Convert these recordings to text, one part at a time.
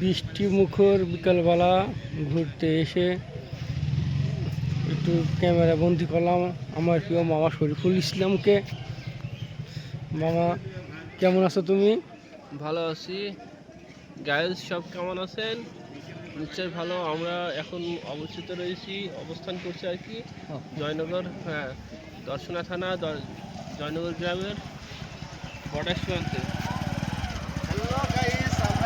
বৃষ্টি মুখর বিকালবেলা ঘুরতে এসে একটু ক্যামেরা বন্দি করলাম। আমার প্রিয় মামা শরীফুল ইসলামকে। মামা, কেমন আছো তুমি? ভালো আছি। গাইজ সব কেমন আছেন? নিশ্চয়ই ভালো। আমরা এখন অবস্থিত রয়েছি, অবস্থান করছি আর কি, জয়নগর হ্যাঁ দর্শনা থানা জয়নগর গ্রামের হ্যালো গাইস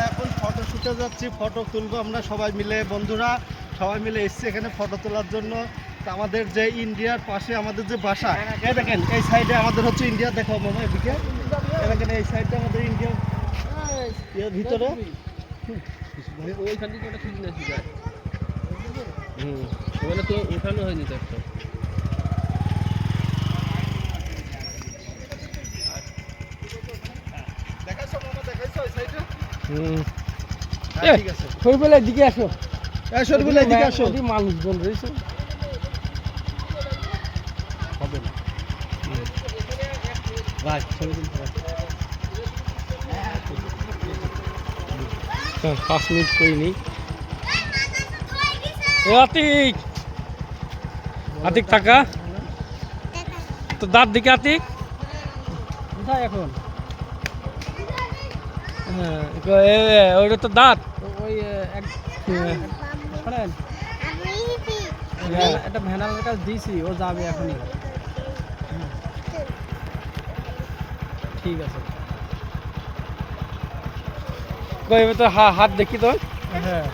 আমরা এখন ফটো শুটে যাচ্ছি, ফটো তুলবো আমরা সবাই মিলে। বন্ধুরা, সবাই মিলে এসেছি এখানে ফটো তোলার জন্য। আমাদের যে ইন্ডিয়ার পাশে আমাদের যে বাসা, এই দেখেন, এই সাইডে আমাদের হচ্ছে ইন্ডিয়া। দেখো মামা এদিকে। দেখেন, এই সাইডে আমাদের ইন্ডিয়া এর ভিতরে। ওইখান থেকে ওটা ঠিক হুম, ওখানে তো উঠানো হয়নি তো একটা দেখাইছো মামা দেখাইছো এই সাইডে হুম হ্যাঁ ঠিক আছে। আসো। আসো। মানুষজন রয়েছে। হবে না। ভাই। হ্যাঁ, পাঁচ মিনিট করিনি আতিক! আতিক টাকা তো দাঁত দিকে আতিক। কোথায় এখন? হ্যাঁ এ- এ- ওইটা তো দাঁত। ওই এক হ্যাঁ, শোনেন হ্যাঁ। একটা ভ্যানালের কাছে দিয়েছি ও যাবে এখনই। ঠিক আছে। কই এবার তোর হা- হাত দেখি তোর। হ্যাঁ।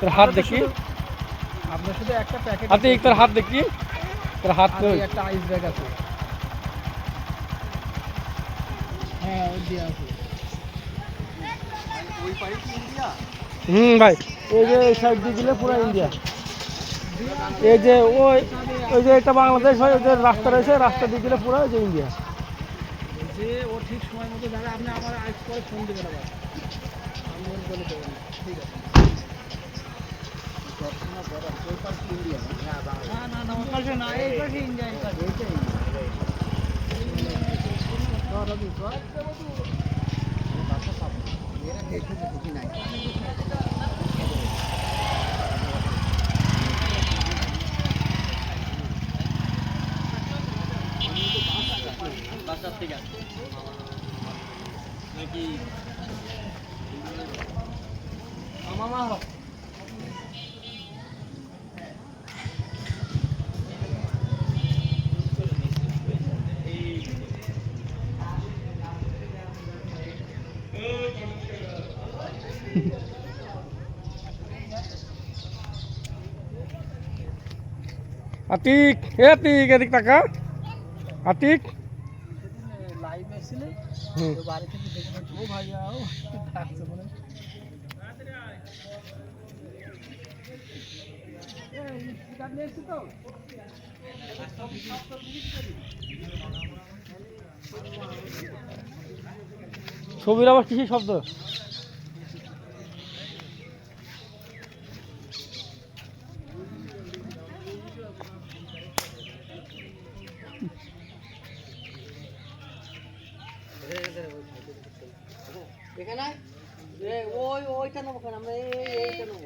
তোর হাত দেখি। আপনার শুধু একটা প্যাকেট আতিক তোর হাত দেখি। তোর হাত কই একটা আইস ব্যাগ আছে। হ্যাঁ ওই দিয়ে আছে ওই পাড়ি কি ইন্ডিয়া হুম ভাই। এই যে এই সাইড দিয়ে দিলে পুরো ইন্ডিয়া এই যে ওই ওই যে এটা বাংলাদেশ হয় ওই যে রাস্তা রয়েছে রাস্তা দিয়ে দিলে পুরো যে ইন্ডিয়া যে ও ঠিক সময় মতো যাবে আপনি আমার আজ পরে ফোন দেবেন আবার। আমি বলে দেবেন ঠিক আছে। না না না ওর পাশে না এই পাশে ইন্ডিয়া আতিক এ আতিক এদিক টাকা আতিক। ছবির আবার কিসের শব্দ এখানে ওই ওইটা নেব কেন? আমরা এইটা নেব।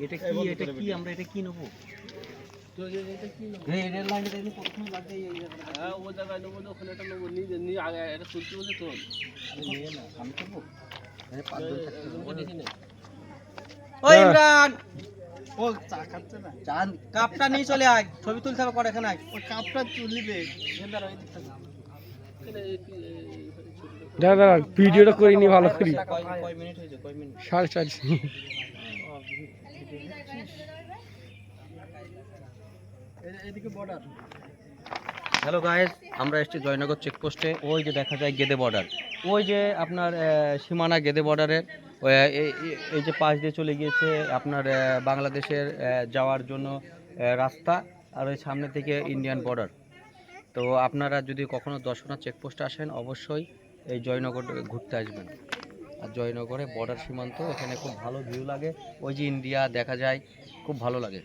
এটা কি এটা কি আমরা এটা কি নেব? তো এ- এটা কি নেব? এই রেল লাইনটা এমনি প্রথমে লাগবে এই জায়গাটা। ও জায়গায় নেব ওখানে একটা নেব। নিজে নিয়ে আগে এটা তুলতে বলছে তোর আমি করব এই পাঁচজন থাকতে হবে। একজনকে দেখি না ওই ইমরান! ও চা খাচ্ছে না। চান কাপটা নিয়ে চলে আয় ছবি তুলতে হবে পরে এখানে ও কাপটা তুলিবে। ওই দিকটা দাঁড়া দাঁড়া ভিডিওটা করিনি ভালো করি। কয় কয় মিনিট হয়েছে কয় মিনিট? সাড়ে চার এদিকে বর্ডার হ্যালো গাইস আমরা এসেছি জয়নগর চেকপোস্টে ওই যে দেখা যায় গেদে বর্ডার ওই যে আপনার আহ, সীমানা গেদে বর্ডারের এই- যে পাশ দিয়ে চলে গিয়েছে আপনার বাংলাদেশের যাওয়ার জন্য রাস্তা আর ওই সামনে থেকে ইন্ডিয়ান বর্ডার। তো আপনারা যদি কখনো দর্শনা চেকপোস্টে আসেন, অবশ্যই এই জয়নগর ঘুরতে আসবেন। আর জয়নগরে বর্ডার সীমান্ত, এখানে খুব ভালো ভিউ লাগে। ওই যে ইন্ডিয়া দেখা যায়, খুব ভালো লাগে।